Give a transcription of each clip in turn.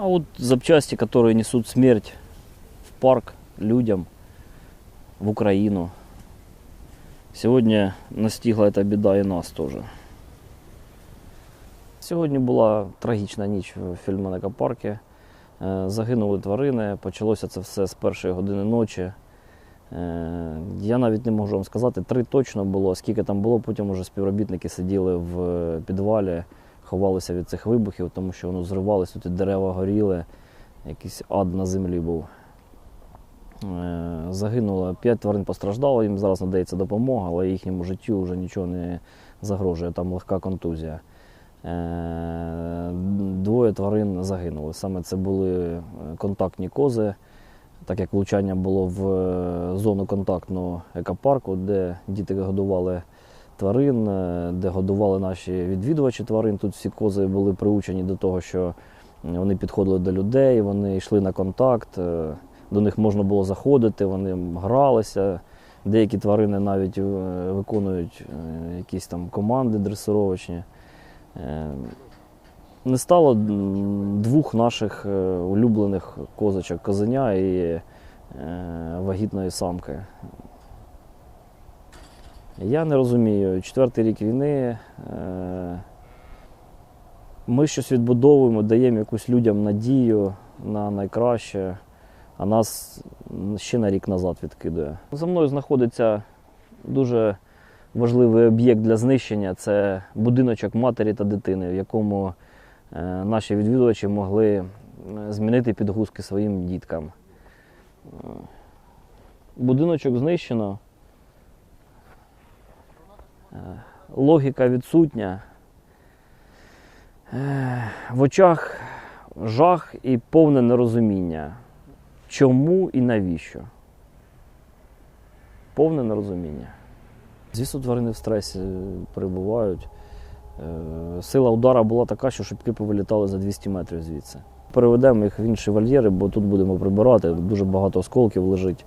А вот запчасти, которые несут смерть в парк людям, в Украину. Сегодня настигла эта беда и нас тоже. Сьогодні була трагічна ніч в Фільменека парку. Е, Загинули тварини. Почалося це все з першої години ночі. Е, Я навіть не можу вам сказати, три точно було, скільки там було. Потім уже співробітники сиділи в підвалі, ховалися від цих вибухів, тому що воно зривалося, тут і дерева горіли, якийсь ад на землі був. Е, Загинуло п'ять тварин постраждало, їм зараз надається допомога, але їхньому життю вже нічого не загрожує, там легка контузія. Е, Двоє тварин загинули. Саме це були е, контактні кози, так як влучання було в зону контактного екопарку, де діти годували тварин, е, де годували наші відвідувачі тварин. Тут всі кози були приучені до того, що вони підходили до людей, вони йшли на контакт, е, до них можна було заходити, вони гралися. Деякі тварини навіть е, виконують якісь там команди дресировочні. Не стало двох наших улюблених козочок козеня і вагітної самки. Я не розумію, четвертий рік війни. е, Ми щось відбудовуємо, даємо якусь людям надію на найкраще, а нас ще на рік назад відкидує. За мною знаходиться дуже важливий об'єкт для знищення це будиночок матері та дитини, в якому е, наші відвідувачі могли е, змінити підгузки своїм діткам. Будиночок знищено. Логіка відсутня. Е, В очах жах і повне нерозуміння. Чому і навіщо? Повне нерозуміння. Звісно, тварини в стресі перебувають. Е, Сила удара була така, що шибки повилітали за 200 метрів звідси. Переведемо їх в інші вольєри, бо тут будемо прибирати. Дуже багато осколків лежить,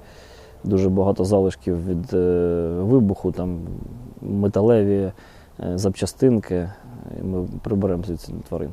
дуже багато залишків від е, вибуху, там металеві е, запчастинки. І Ми приберемо звідси тварин.